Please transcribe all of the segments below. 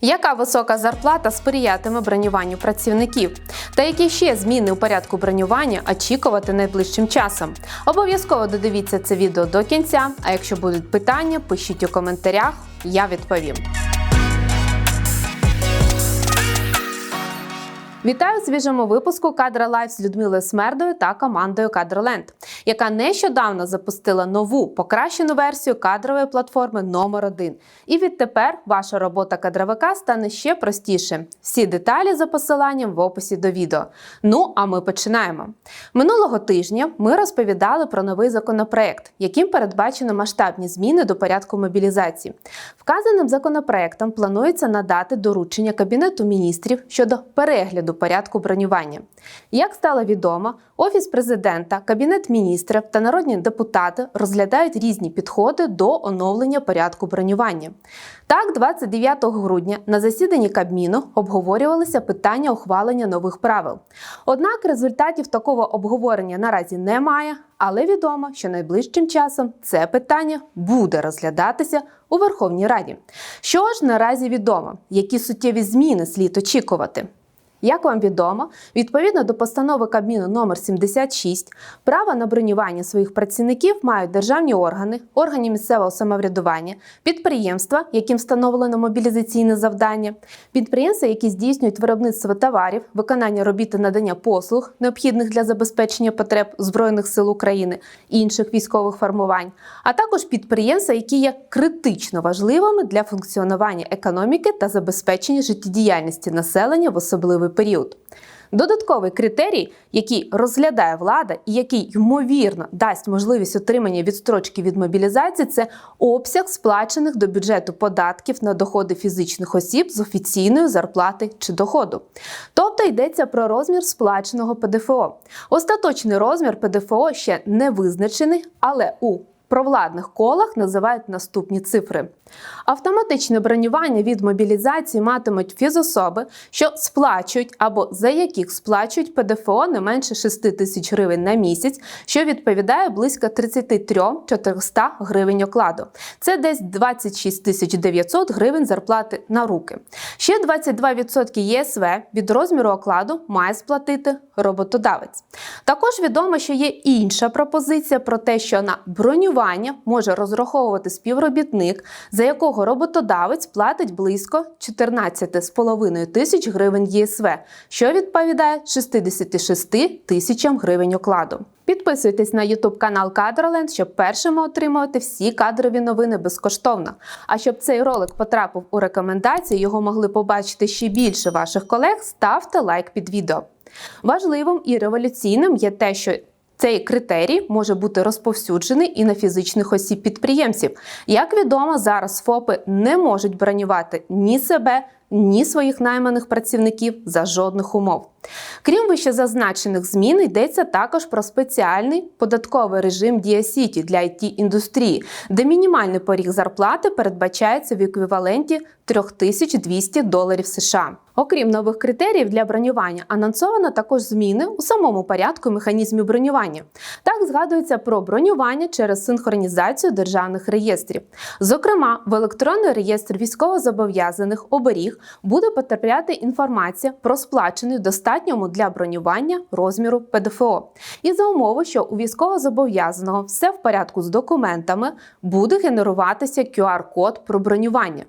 Яка висока зарплата сприятиме бронюванню працівників? Та які ще зміни у порядку бронювання очікувати найближчим часом? Обов'язково додивіться це відео до кінця. А якщо будуть питання, пишіть у коментарях, я відповім. Вітаю у свіжому випуску Кадра Лайф з Людмилою Смердою та командою Кадроленд, яка нещодавно запустила нову покращену версію кадрової платформи номер 1 І відтепер ваша робота кадровика стане ще простіше. Всі деталі за посиланням в описі до відео. Ну а ми починаємо. Минулого тижня ми розповідали про новий законопроект, яким передбачено масштабні зміни до порядку мобілізації. Вказаним законопроектом планується надати доручення Кабінету міністрів щодо перегляду порядку бронювання. Як стало відомо, Офіс президента, Кабінет міністрів та народні депутати розглядають різні підходи до оновлення порядку бронювання. Так, 29 грудня на засіданні Кабміну обговорювалися питання ухвалення нових правил. Однак результатів такого обговорення наразі немає, але відомо, що найближчим часом це питання буде розглядатися у Верховній Раді. Що ж наразі відомо, які суттєві зміни слід очікувати? Як вам відомо, відповідно до постанови Кабміну номер 76, право на бронювання своїх працівників мають державні органи, органи місцевого самоврядування, підприємства, яким встановлено мобілізаційне завдання, підприємства, які здійснюють виробництво товарів, виконання робіт і надання послуг, необхідних для забезпечення потреб Збройних сил України і інших військових формувань, а також підприємства, які є критично важливими для функціонування економіки та забезпечення життєдіяльності населення в особливий період. Додатковий критерій, який розглядає влада і який ймовірно дасть можливість отримання відстрочки від мобілізації, це обсяг сплачених до бюджету податків на доходи фізичних осіб з офіційної зарплати чи доходу. Тобто йдеться про розмір сплаченого ПДФО. Остаточний розмір ПДФО ще не визначений, але у провладних колах називають наступні цифри. Автоматичне бронювання від мобілізації матимуть фізособи, що сплачують або за яких сплачують ПДФО не менше 6 тисяч гривень на місяць, що відповідає близько 33-400 гривень окладу. Це десь 26 тисяч 900 гривень зарплати на руки. Ще 22% ЄСВ від розміру окладу має сплатити роботодавець. Також відомо, що є інша пропозиція про те, що на бронювання може розраховувати співробітник, за якого роботодавець платить близько 14,5 тисяч гривень ЄСВ, що відповідає 66 тисячам гривень окладу. Підписуйтесь на YouTube канал Кадроленд, щоб першими отримувати всі кадрові новини безкоштовно. А щоб цей ролик потрапив у рекомендації, його могли побачити ще більше ваших колег, ставте лайк під відео. Важливим і революційним є те, що цей критерій може бути розповсюджений і на фізичних осіб підприємців. Як відомо, зараз ФОПи не можуть бронювати ні себе, ні своїх найманих працівників за жодних умов. Крім вищезазначених змін, йдеться також про спеціальний податковий режим Дія Сіті для it індустрії, де мінімальний поріг зарплати передбачається в еквіваленті 3200 доларів США. Окрім нових критеріїв для бронювання, анонсовано також зміни у самому порядку механізмів бронювання. Так згадується про бронювання через синхронізацію державних реєстрів. Зокрема, в електронний реєстр військовозобов'язаних оберіг буде потрапляти інформація про сплачений достатньому для бронювання розміру ПДФО. І за умови, що у військовозобов'язаного все в порядку з документами, буде генеруватися QR-код про бронювання.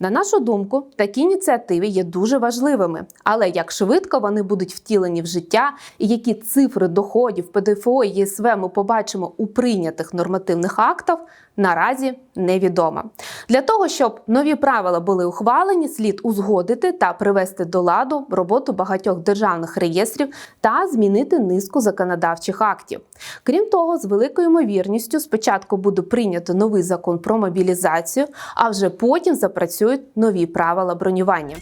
На нашу думку, такі ініціативи є дуже важливими, але як швидко вони будуть втілені в життя і які цифри доходів ПДФО і ЄСВ ми побачимо у прийнятих нормативних актах, наразі невідомо. Для того, щоб нові правила були ухвалені, слід узгодити та привести до ладу роботу багатьох державних реєстрів та змінити низку законодавчих актів. Крім того, з великою ймовірністю спочатку буде прийнято новий закон про мобілізацію, а вже потім запрацюють нові правила бронювання.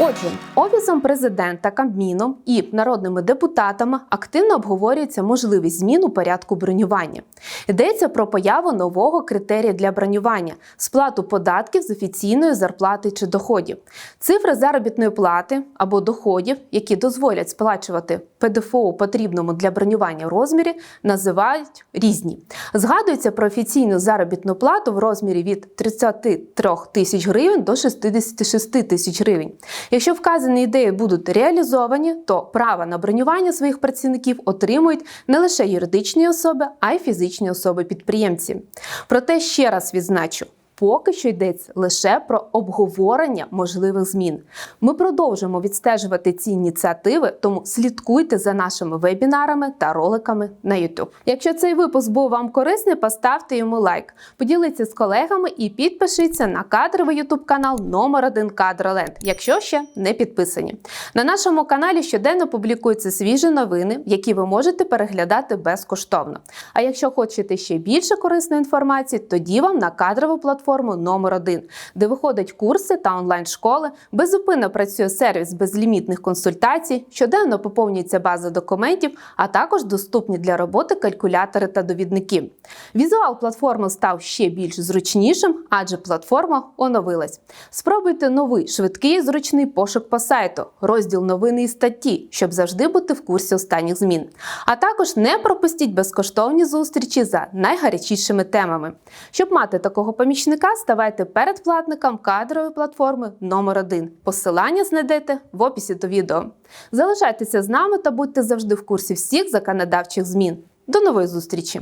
Отже, офісом президента, Кабміном і народними депутатами активно обговорюється можливість змін у порядку бронювання. Йдеться про появу нового критерія для бронювання сплату податків з офіційної зарплати чи доходів. Цифри заробітної плати або доходів, які дозволять сплачувати ПДФО потрібному для бронювання розмірі, називають різні. Згадується про офіційну заробітну плату в розмірі від 33 тисяч гривень до 66 тисяч гривень. Якщо вказані ідеї будуть реалізовані, то право на бронювання своїх працівників отримують не лише юридичні особи, а й фізичні особи-підприємці. Проте ще раз відзначу. Поки що йдеться лише про обговорення можливих змін. Ми продовжуємо відстежувати ці ініціативи, тому слідкуйте за нашими вебінарами та роликами на YouTube. Якщо цей випуск був вам корисний, поставте йому лайк, поділіться з колегами і підпишіться на кадровий YouTube канал номер 1 Кадроленд, якщо ще не підписані. На нашому каналі щоденно публікуються свіжі новини, які ви можете переглядати безкоштовно. А якщо хочете ще більше корисної інформації, тоді вам на кадрову платформу номер 1 де виходять курси та онлайн-школи, безупинно працює сервіс безлімітних консультацій, щоденно поповнюється база документів, а також доступні для роботи калькулятори та довідники. Візуал платформи став ще більш зручнішим, адже платформа оновилась. Спробуйте новий швидкий і зручний пошук по сайту, розділ новини і статті, щоб завжди бути в курсі останніх змін. А також не пропустіть безкоштовні зустрічі за найгарячішими темами. Щоб мати такого помічника, ставайте передплатником кадрової платформи номер 1 Посилання знайдете в описі до відео. Залишайтеся з нами та будьте завжди в курсі всіх законодавчих змін. До нової зустрічі!